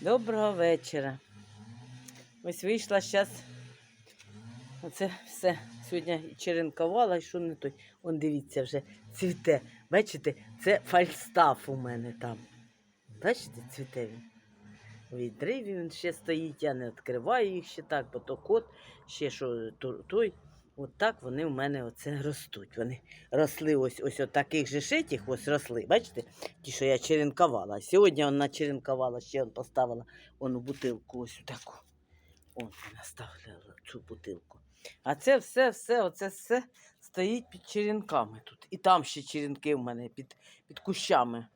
Доброго вечора. Ось вийшла зараз. Оце все. Сьогодні черенкувала, що не той. Он дивіться, вже цвіте. Бачите, це фальстаф у мене там. Бачите, цвіте він. У відриві він ще стоїть, я не відкриваю їх ще так, бо то кот, ще що той. От так вони в мене оце ростуть. Вони росли ось ось от таких же шитіх, ось росли. Бачите? Ті, що я черенкувала. Сьогодні вона черенкувала, ще он поставила он бутилку ось таку. Он вона цю бутилку. А це все, все, оце все стоїть під черенками тут. І там ще черенки в мене під, під кущами.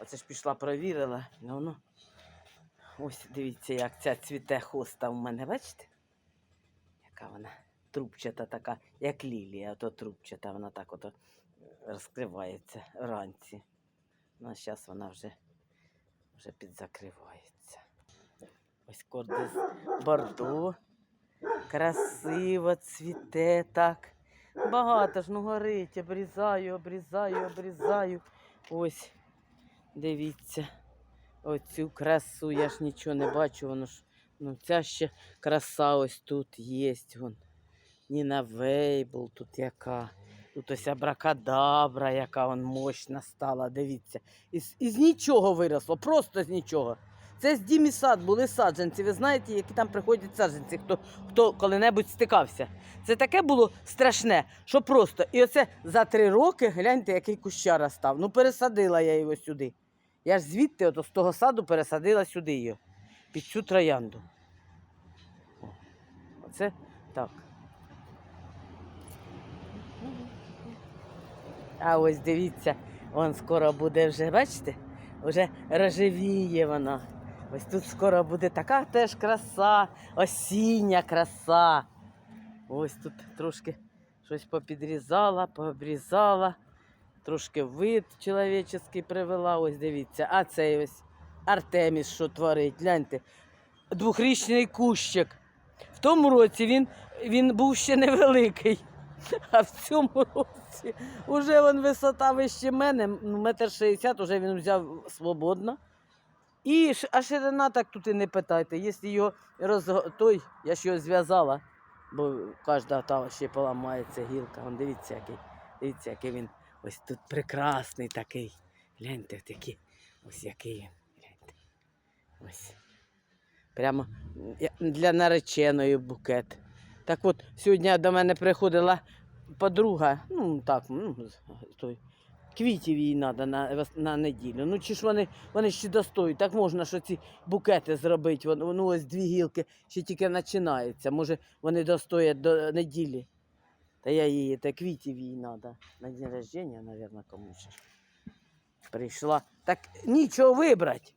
Оце ж пішла, провірила. Ну, воно. Ось дивіться, як ця цвіте хоста в мене, бачите? Яка вона трубчата така, як лілія, ото трубчата, вона так ото розкривається вранці. Ну, а зараз вона вже, вже підзакривається. Ось кордис бордо. Красиво цвіте так. Багато ж ну горить, обрізаю, обрізаю, обрізаю. Ось, дивіться, оцю красу, я ж нічого не бачу, воно ж, ну ця ще краса ось тут є. Вон. Ніна Вейбл тут яка. Тут ось абракадабра, яка вон мощна стала, дивіться. Із, із нічого виросло, просто з нічого. Це з Дімі сад були саджанці. Ви знаєте, які там приходять саджанці, хто, хто коли-небудь стикався. Це таке було страшне, що просто. І оце за три роки, гляньте, який кущара став. Ну, пересадила я його сюди. Я ж звідти, ото, з того саду, пересадила сюди його, під цю троянду. Оце так. А ось дивіться, он скоро буде вже, бачите, вже рожевіє вона. Ось тут скоро буде така теж краса, осіння краса. Ось тут трошки щось попідрізала, пообрізала, трошки вид чоловічий привела. Ось дивіться. А цей ось Артеміс, що творить. Гляньте, двохрічний кущик. В тому році він, він був ще невеликий. А в цьому році вже він висота вище мене, ну, метр шістдесят, вже він взяв свободно. І а ширина так тут і не питайте. Якщо його роз... той, я ж його зв'язала, бо кожна та ще поламається гілка. Вон дивіться, який, дивіться, який він ось тут прекрасний такий. Гляньте, такий, ось який він. Гляньте. Ось. Прямо для нареченої букет. Так от, сьогодні до мене приходила подруга, ну так, ну, той, квітів їй треба на, на неділю. Ну чи ж вони, вони ще достоють, так можна що ці букети зробити. Вон- Ну ось дві гілки ще тільки починаються. Може вони достоять до неділі. Та я її, та квітів їй треба. На день рождення, мабуть, комусь. Прийшла. Так нічого вибрати.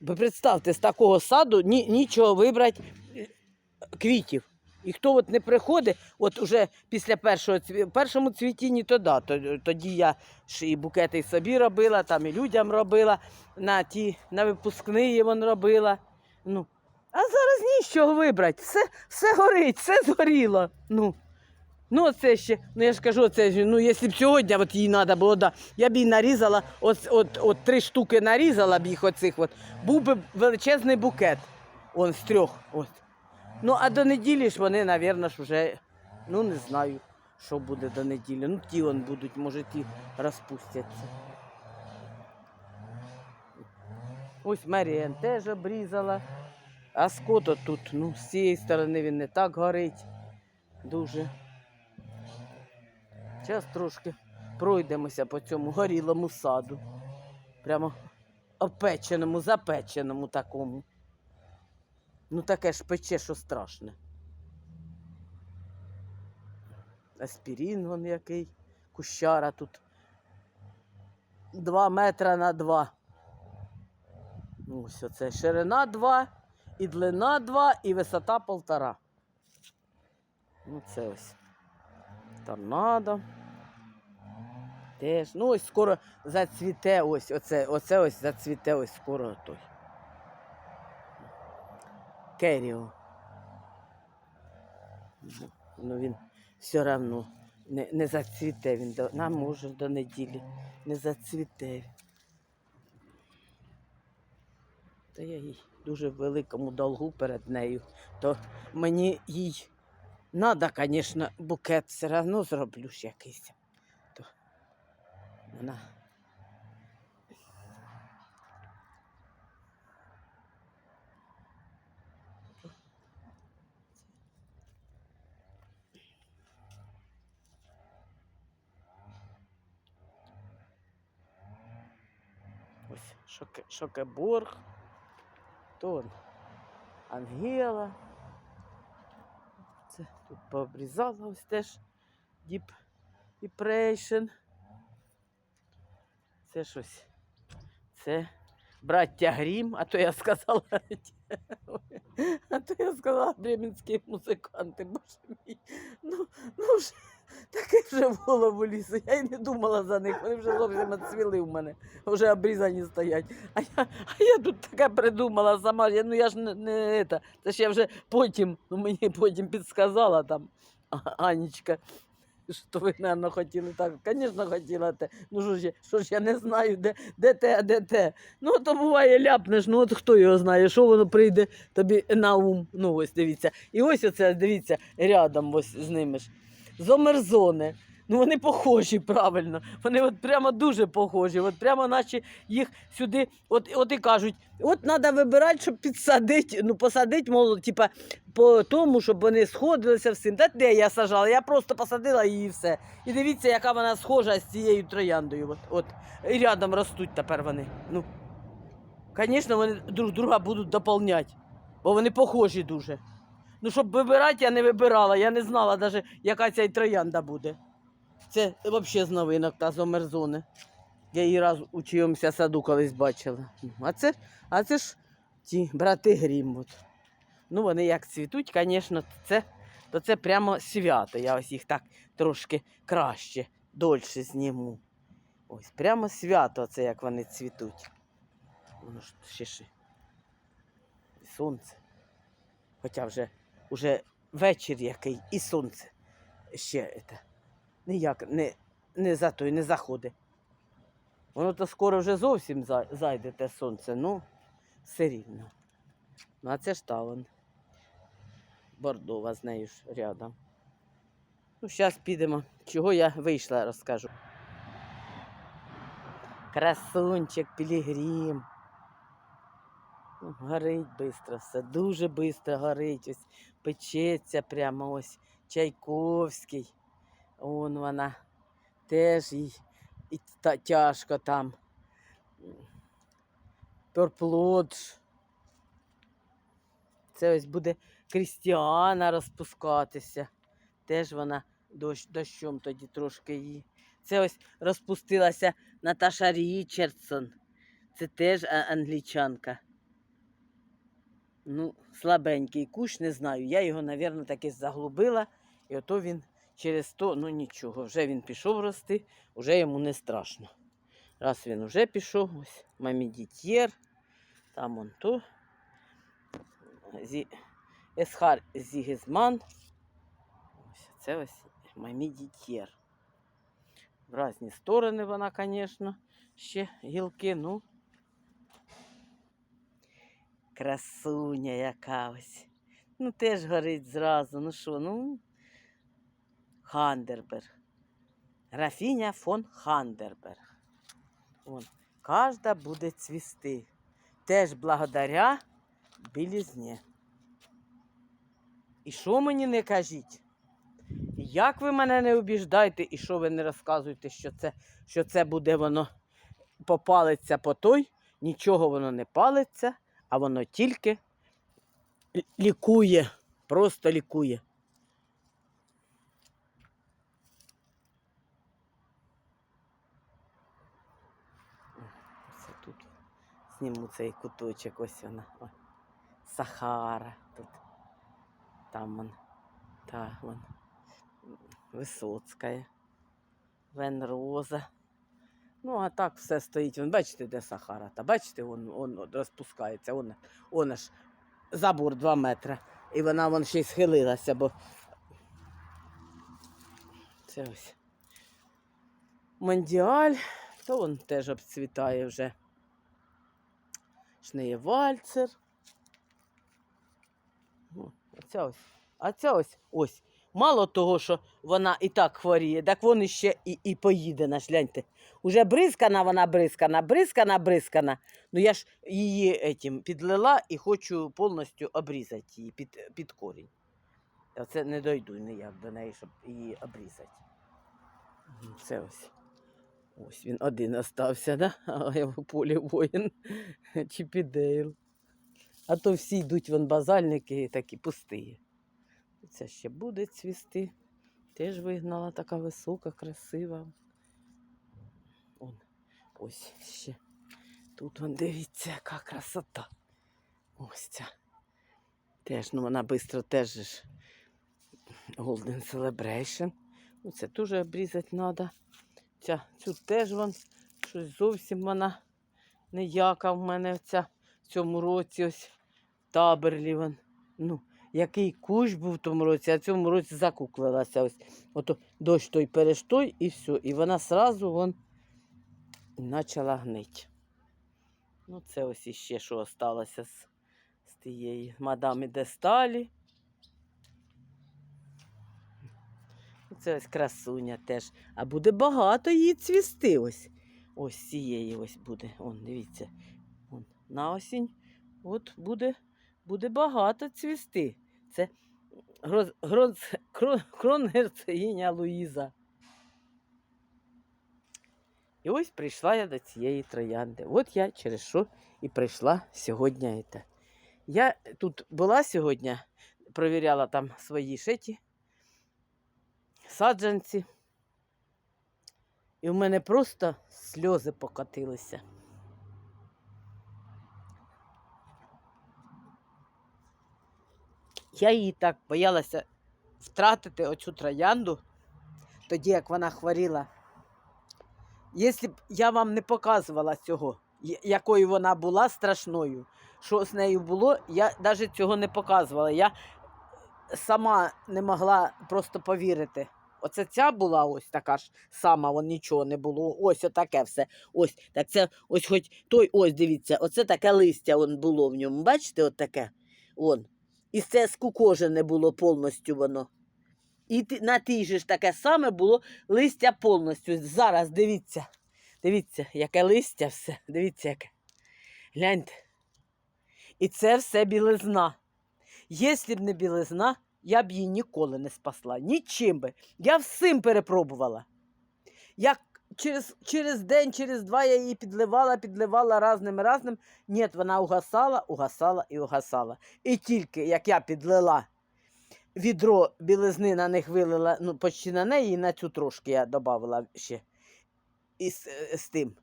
Ви представте, з такого саду ні, нічого вибрати е, квітів. І хто от не приходить, от уже після першого першому цвітінні, то да, тоді я ж і букети собі робила, там і людям робила, на ті, на випускні вон робила. Ну, а зараз нічого вибрати. Все, все горить, все згоріло. Ну. Ну, це ще, ну я ж кажу, це ну, якщо б сьогодні от їй треба було, да, я б їй нарізала, от, от, от три штуки нарізала б їх оцих, от, був би величезний букет. Он з трьох. От. Ну, а до неділі ж вони, мабуть, вже, ну не знаю, що буде до неділі. Ну, ті он будуть, може, ті розпустяться. Ось Маріан теж обрізала. А ското тут, ну, з цієї сторони він не так горить. Дуже. Зараз трошки пройдемося по цьому горілому саду. Прямо опеченому, запеченому такому. Ну таке ж пече, що страшне. Аспірін вон який, кущара тут. Два метра на два. Ну, Ось оце ширина два, і длина два, і висота полтора. Ну, це ось. Торнадо. Теж. Ну, ось скоро зацвіте ось, оце, оце ось зацвіте ось скоро той. Керіо. Ну він все одно не, не зацвіте він до, нам може до неділі. Не зацвіте. Та я їй дуже великому долгу перед нею. То мені їй треба, звісно, букет все одно зроблю ж якийсь. То вона. Ось Шоке, Шокеборг. То Ангела. Це тут пообрізала ось теж Deep Depression. Це щось. Це браття Грім, а то я сказала. А то я сказала бременські музиканти, боже мій. Ну, ну вже таке вже в голову лізе. Я й не думала за них. Вони вже зовсім відцвіли в мене, вже обрізані стоять. А я, а я тут таке придумала сама. Я, ну я ж не, не це. Це ж я вже потім, ну мені потім підсказала там Анічка. Що ви, мабуть, хотіли так? Звісно, хотіла те. Ну що ж, що ж я не знаю, де, де те, де те. Ну, то буває ляпнеш, ну от хто його знає, що воно прийде тобі на ум. Ну, ось дивіться. І ось оце, дивіться, рядом ось з ними ж. Зомерзони. Ну, вони похожі, правильно. Вони от прямо дуже похожі. От прямо наче їх сюди, от, от і кажуть, от треба вибирати, щоб підсадити, ну, посадити, мол, типа, по тому, щоб вони сходилися всім. Та де я сажала? Я просто посадила її і все. І дивіться, яка вона схожа з цією трояндою. От, от. І рядом ростуть тепер вони. Ну, звісно, вони друг друга будуть доповняти, бо вони похожі дуже. Ну, щоб вибирати, я не вибирала. Я не знала навіть, яка ця троянда буде. Це взагалі з новинок та з омерзони. Я її раз у чийомусь саду колись бачила. А це, а це ж ті брати Грім. От. Ну, вони як цвітуть, звісно, це, то це прямо свято. Я ось їх так трошки краще, дольше зніму. Ось прямо свято, це як вони цвітуть. Воно ж ще ще. І сонце. Хоча вже, вже вечір який, і сонце ще це, ніяк не, не за той, не заходить. Воно то скоро вже зовсім за- зайде те сонце, ну, все рівно. Ну, а це ж таван. Бордова з нею ж рядом. Ну, зараз підемо. Чого я вийшла, розкажу. Красунчик, пілігрім. Ну, Горить швидко все, дуже швидко горить. Ось печеться прямо ось Чайковський. Вон вона теж їй і та, тяжко там. Торплодж. Це ось буде Крістіана розпускатися. Теж вона дощ, дощом тоді трошки її. Це ось розпустилася Наташа Річардсон. Це теж англічанка. Ну, слабенький кущ, не знаю. Я його, мабуть, таки заглубила, і ото він через то, ну нічого, вже він пішов рости, вже йому не страшно. Раз він вже пішов, ось мамі дітєр, там он то. Зі... Есхар Зігізман. Ось це ось мамі дітєр. В різні сторони вона, звісно, ще гілки, ну. Красуня яка ось. Ну, теж горить зразу. Ну що, ну. Хандерберг. Рафіня фон Хандерберг. Вон. Кожна буде цвісти. Теж благодаря білізні. І що мені не кажіть? Як ви мене не обіждайте, і що ви не розказуєте, що це, що це буде воно попалиться по той, нічого воно не палиться, а воно тільки лікує, просто лікує. Ось тут зніму цей куточок, ось вона. О. Сахара тут. Там вон. Та вон. Висоцька. Венроза. Ну, а так все стоїть. Вон, бачите, де Сахара? Та бачите, вон от розпускається. Вон, вон аж забор 2 метри. І вона вон ще й схилилася, бо це ось. Мондіаль, то він теж обцвітає вже. шнеєвальцер. Ну, Оця ось. А ця ось ось. Мало того, що вона і так хворіє, так вон іще і, і поїде наш гляньте. Уже бризкана вона бризкана, бризкана, бризкана. Ну я ж її етім підлила і хочу повністю обрізати її під, під корінь. Оце не дойду ніяк до неї, щоб її обрізати. Це ось. Ось він один остався, да? а я в полі воїн. Чіпідейл. А то всі йдуть вон базальники такі пусті. Це ще буде цвісти. Теж вигнала така висока, красива. Он, ось ще. Тут вон дивіться, яка красота. Ось ця. Теж, ну вона швидко теж ж Golden Celebration. Ну, це теж обрізати треба. Ця, цю теж вон щось зовсім вона ніяка в мене ця в цьому році ось таберлі вон. Ну, який кущ був в тому році, а в цьому році закуклилася ось. Ото дощ той перештой і все. І вона сразу вон почала гнити. Ну, це ось іще що осталося з, з тієї мадами де сталі. Це ось красуня теж. А буде багато її цвісти ось. Ось цієї ось буде. Он, дивіться. Он, на осінь. От буде, буде багато цвісти. Це гроз, гроз, крон, кронгерцогиня Луїза. І ось прийшла я до цієї троянди. От я через що і прийшла сьогодні. це. Я тут була сьогодні, провіряла там свої шеті, саджанці. І в мене просто сльози покотилися. Я її так боялася втратити оцю троянду, тоді як вона хворіла. Якщо б я вам не показувала цього, якою вона була страшною, що з нею було, я навіть цього не показувала. Я сама не могла просто повірити. Оце ця була ось така ж сама, вон нічого не було. Ось отаке все. Ось так це ось хоч той, ось дивіться, оце таке листя вон було в ньому. Бачите, от таке. Вон. І це скукожене було повністю воно. І на тій же ж таке саме було листя повністю. Зараз дивіться. Дивіться, яке листя все. Дивіться, яке. Гляньте. І це все білизна. Якщо б не білизна, я б її ніколи не спасла. Нічим би. Я всім перепробувала. Як через, через день, через два я її підливала, підливала разним разним. Ні, вона угасала, угасала і угасала. І тільки як я підлила відро білизни на них вилила, ну, почти на неї, і на цю трошки я додавала ще. І з, тим.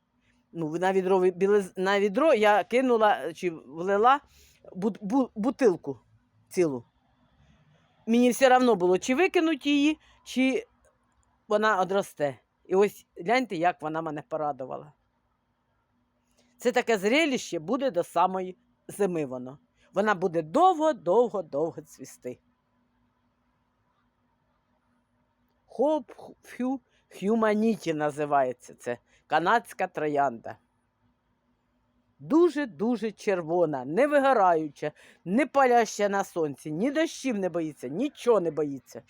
Ну, на відро, білиз... на відро я кинула чи влила бут, бу, бутилку цілу. Мені все одно було, чи викинуть її, чи вона одросте. І ось гляньте, як вона мене порадувала. Це таке зрелище буде до самої зими воно. Вона буде довго, довго, довго цвісти. Хоп, фю, хюманіті називається це. Канадська троянда. Дуже-дуже червона, не вигораюча, не паляща на сонці, ні дощів не боїться, нічого не боїться.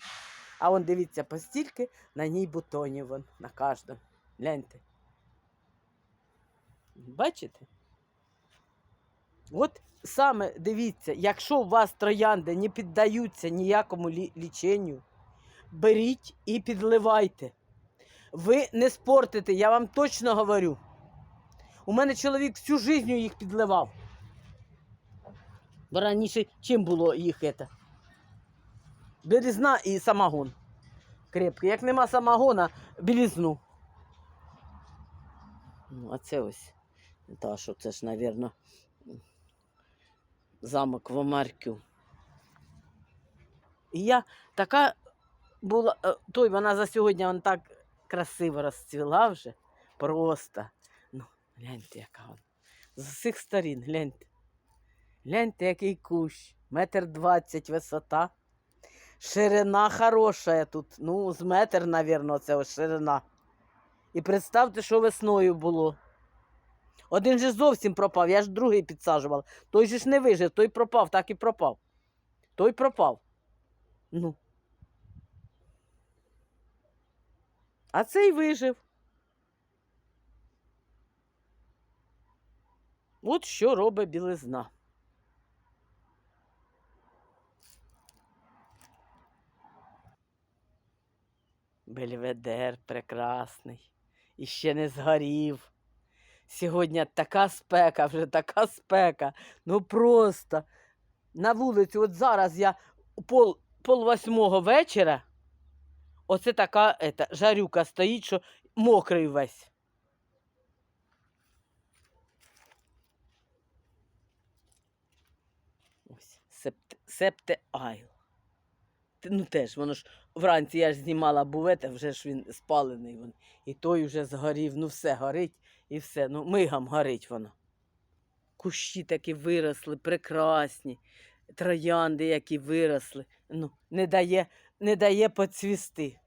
А он дивіться, постільки на ній бутонів вон, на кожному. Гляньте. Бачите? От саме дивіться, якщо у вас троянди не піддаються ніякому лі- ліченню, беріть і підливайте. Ви не спортите, я вам точно говорю. У мене чоловік всю життя їх підливав. Бо раніше чим було їх це? Білізна і самогон. Крепкий. Як нема самогона, білізну. Ну, а це ось. Та що це ж, мабуть, замок в Омаркю. І я така була. е, Той вона за сьогодні вон так красиво розцвіла вже. Просто. Ну, гляньте, яка вона. З усіх сторін, гляньте. Гляньте, який кущ. Метр двадцять висота. Ширина хороша тут. Ну, з метр, мабуть, це ось ширина. І представте, що весною було. Один же зовсім пропав, я ж другий підсаджувала. Той же ж не вижив, той пропав, так і пропав. Той пропав. Ну. А цей вижив. От що робить білизна. Бельведер прекрасний. І ще не згорів. Сьогодні така спека, вже така спека. Ну просто на вулиці, от зараз я пол, пол восьмого вечора, оце така ета, жарюка стоїть, що мокрий весь. Ось, септе айл. Ну теж, воно ж вранці я ж знімала бувете, вже ж він спалений. Він. І той вже згорів, ну все горить і все. Ну, мигом горить воно. Кущі такі виросли, прекрасні, троянди, які виросли. Ну, не дає, не дає поцвісти.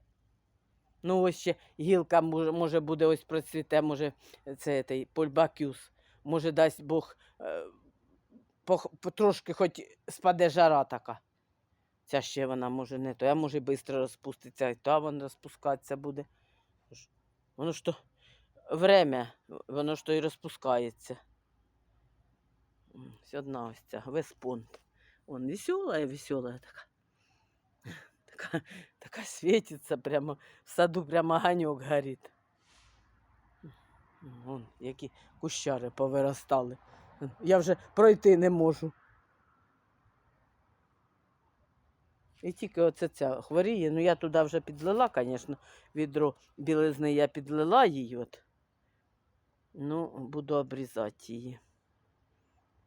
Ну, ось ще гілка може, може буде ось процвіте, може це той польбакюс. Може, дасть Бог е, пох- потрошки хоч спаде жара така. Ця ще вона може не то, а може швидко розпуститься, і та вона розпускатися буде. Воно ж то время, воно ж то і розпускається. Ось одна ось ця, веспонт. Вон весела, весела така. Така, така світиться прямо, в саду прямо огонек горить. Вон, які кущари повиростали. Я вже пройти не можу. І тільки оце ця хворіє. Ну я туди вже підлила, звісно, відро білизни я підлила її. От. Ну, буду обрізати її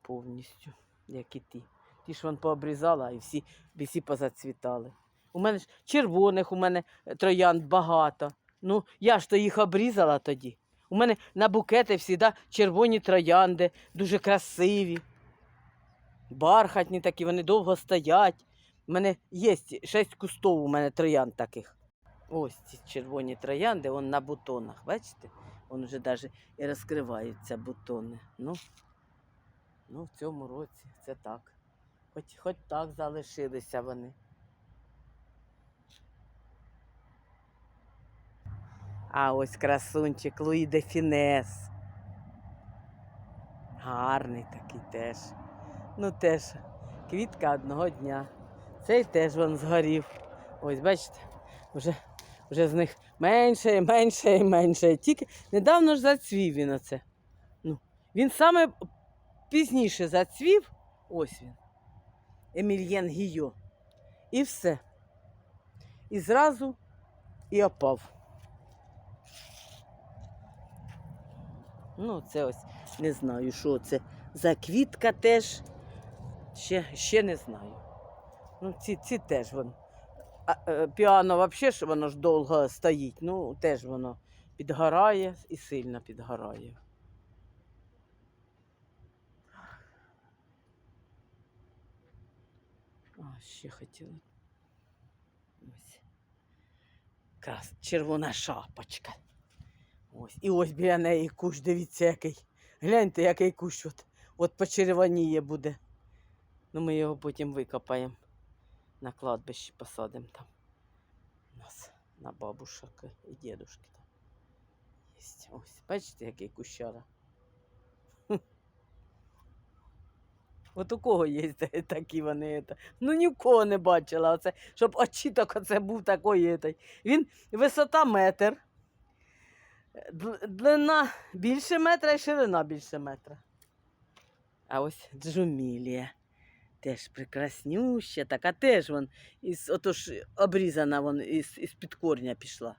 повністю, як і ті. Ті ж вон пообрізала і всі, всі позацвітали. У мене ж червоних, у мене е, троянд багато. Ну, я ж то їх обрізала тоді. У мене на букети завжди червоні троянди, дуже красиві. Бархатні такі, вони довго стоять. У мене є шість кустов у мене троянд таких. Ось ці червоні троянди, вон на бутонах, бачите? Вон вже навіть і розкриваються бутони. Ну, ну, в цьому році це так. Хоч, хоч так залишилися вони. А ось красунчик Луї де Фінес. Гарний такий теж. Ну теж квітка одного дня. Цей теж вон згорів. Ось, бачите, вже, вже з них менше і менше і менше. Тільки недавно ж зацвів він оце. Ну, він саме пізніше зацвів. Ось він. Емільєн Гійо. І все. І зразу і опав. Ну, це ось не знаю, що це за квітка теж. Ще, ще не знаю. Ну, ці, ці теж вон. А, е, піано взагалі ж воно ж довго стоїть. Ну, теж воно підгорає і сильно підгорає. А, ще хотіла. Ось. Крас, червона шапочка. Ось. І ось біля неї кущ, дивіться, який. Гляньте, який кущ от, от почервоніє буде. Ну, ми його потім викопаємо. На кладбищі посадимо там. У нас на бабушок і дідушки там. Єсть. Ось, бачите, який кущара. От у кого є такі вони. та- Ну ні в кого не бачила. Оце, щоб очіток оце був такий. той. Він висота метр. Длина більше метра і ширина більше метра. А ось джумілія. Теж прекраснюща, така теж вон із, отож обрізана вон із, із під корня пішла.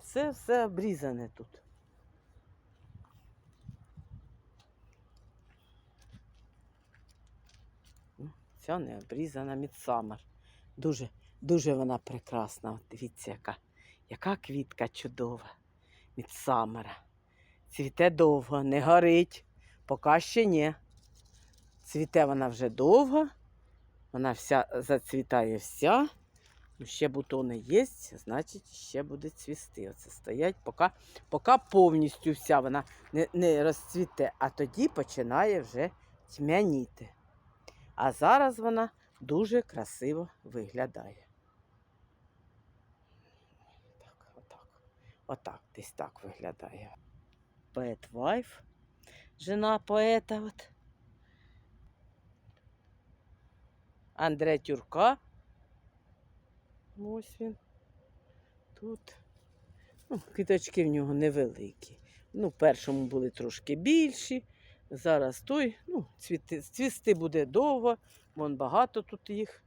Все, все обрізане тут. Ця не обрізана мідсамер. Дуже, дуже вона прекрасна. От дивіться, яка, яка квітка чудова. Мідсамера. Цвіте довго, не горить. Поки ще ні. Цвіте вона вже довго. Вона вся зацвітає вся. Ну, ще бутони є, значить ще буде цвісти. Оце стоять, поки, поки повністю вся вона не, не розцвіте, а тоді починає вже тьмяніти. А зараз вона дуже красиво виглядає. Так, отак. Отак, десь так виглядає. Вайф, жена поета. От. Андре Тюрка. Ось він. Тут. Ну, квіточки в нього невеликі. Ну, в першому були трошки більші. Зараз той, ну, цвіти, цвісти буде довго, вон багато тут їх.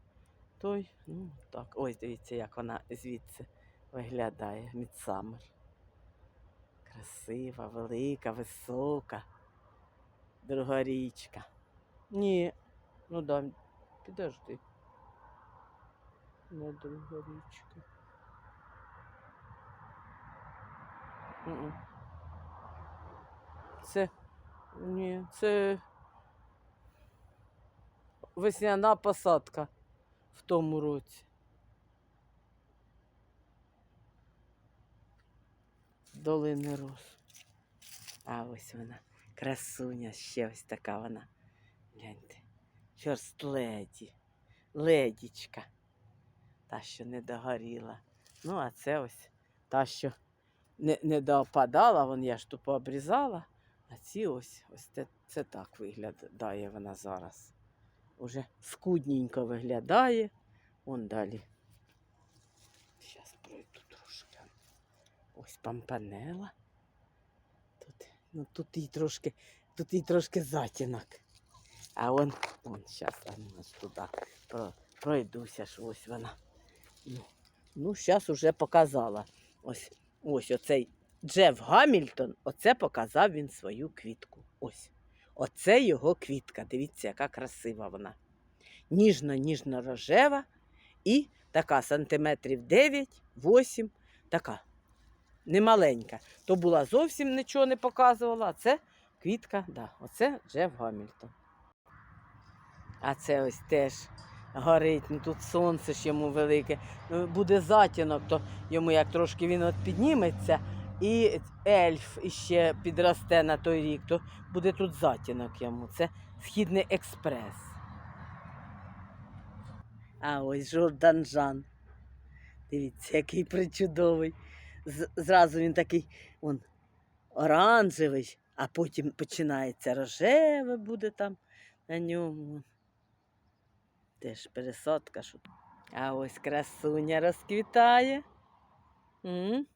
Той, ну, так, ось дивіться, як вона звідси виглядає. Мідсамер. Красива, велика, висока. Друга річка. Ні, ну да, підожди. Не друга річка. М-м. Це ні, це весняна посадка в тому році. Долини роз. А ось вона, красуня, ще ось така вона. Гляньте. Ферст леді. Ледічка. Та, що не догоріла. Ну, а це ось та, що не, не допадала, вон я ж ту пообрізала. А ці ось, ось це, це так виглядає вона зараз. Уже скудненько виглядає. Вон далі. Зараз пройду трошки. Ось пампанела. Ну, тут їй трошки, тут їй трошки затінок. А он, он зараз ось туди про, пройдуся ж ось вона. Ну, ну зараз уже показала. Ось, ось оцей Джеф Гамільтон, оце показав він свою квітку. Ось. Оце його квітка. Дивіться, яка красива вона. Ніжно-ніжно рожева і така сантиметрів 9-8, така немаленька. То була зовсім нічого не показувала, а це квітка, да, оце Джеф Гамільтон. А це ось теж горить, ну тут сонце ж йому велике. Ну, Буде затінок, то йому як трошки він от підніметься, і ельф іще підросте на той рік, то буде тут затінок йому. Це Східний експрес. А ось Жордан Жан. Дивіться, який причудовий. Зразу він такий он, оранжевий, а потім починається рожеве буде там на ньому. Теж пересадка. Що... А ось красуня розквітає. М?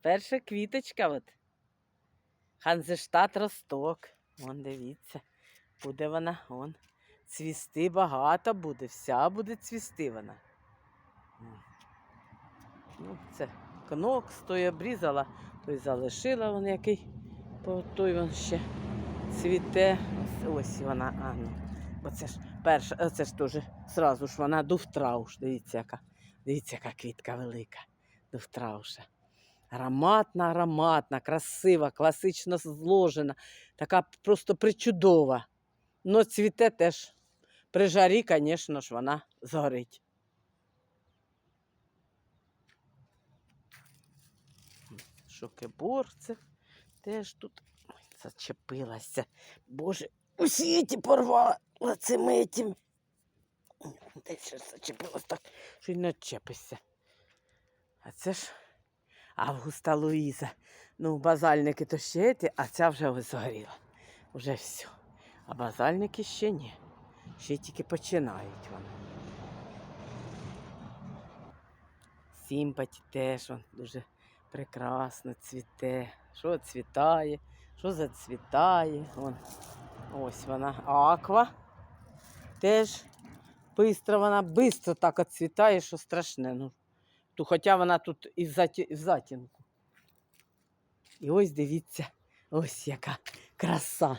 Перша квіточка. От. Ханзештат Росток. Вон дивіться. Буде вона, он. Цвісти багато буде, вся буде цвісти вона. Ну, це кнок, той обрізала, той залишила вон який, той вон ще цвіте. Ось, вона, а ну. Бо це ж перша, це ж теж зразу ж вона дуфтрауш. Дивіться, яка, дивіться, яка квітка велика. Дуфтрауша. Ароматна, ароматна, красива, класично зложена, така просто причудова. Ну, цвіте теж при жарі, звісно ж, вона згорить. Шокеборце теж тут зачепилася. Боже, усі ті порвала цим этим. Десь щось зачепилось так, що й не чепишся. А це ж Августа Луїза. Ну, базальники то ще ті, а ця вже ось згоріла. Вже все. А базальники ще ні. Ще тільки починають вони. Сімпаті теж он дуже прекрасно цвіте. Що цвітає, що зацвітає. Вон. Ось вона аква. Теж бистро вона бистро так оцвітає, що страшне. Ну, то, хоча вона тут і в, затінку. І ось дивіться, ось яка краса.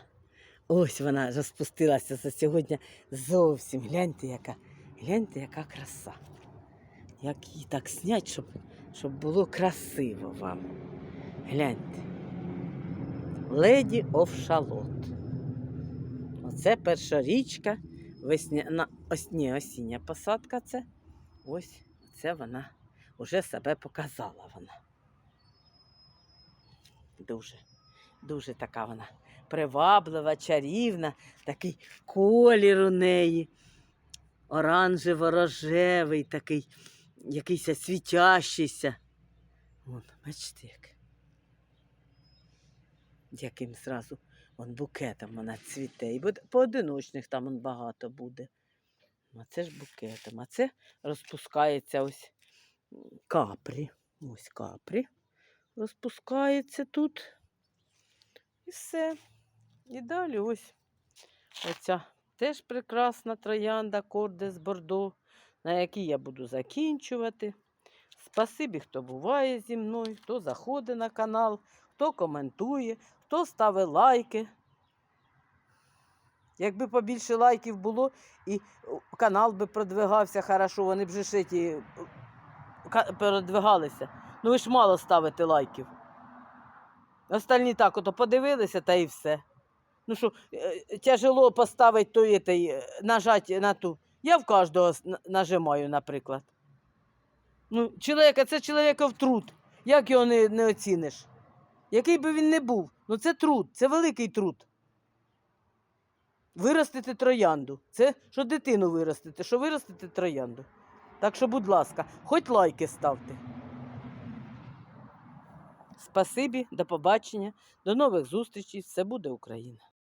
Ось вона розпустилася за сьогодні зовсім. Гляньте, яка, гляньте, яка краса. Як її так снять, щоб, щоб було красиво вам. Гляньте. Леді оф Шалот. Оце перша річка, весняна, ос, ні, осіння посадка це. Ось Оце вона вже себе показала вона. Дуже, дуже така вона приваблива, чарівна, такий колір у неї. Оранжево-рожевий, такий, якийсь світящийся. Вон, бачите, як. Яким зразу вон букетом вона цвіте. І поодиночних там вон багато буде. А це ж букетом. А це розпускається ось капрі. Ось капрі. Розпускається тут. І все. І далі ось оця теж прекрасна троянда Кордес Бордо, на якій я буду закінчувати. Спасибі, хто буває зі мною, хто заходить на канал, хто коментує, хто ставить лайки. Якби побільше лайків було, і канал би продвигався хорошо, вони б же ж ті, е, передвигалися. Ну ви ж мало ставите лайків. Остальні так ото подивилися та і все. Ну що, е, тяжело поставити той, той, е, нажати на ту. Я в кожного нажимаю, наприклад. Ну, чоловіка, це чоловіков труд. Як його не, не оціниш? Який би він не був, ну це труд, це великий труд. Виростити троянду. Це що дитину виростити, що виростити троянду. Так що, будь ласка, хоч лайки ставте. Спасибі, до побачення, до нових зустрічей. Все буде Україна!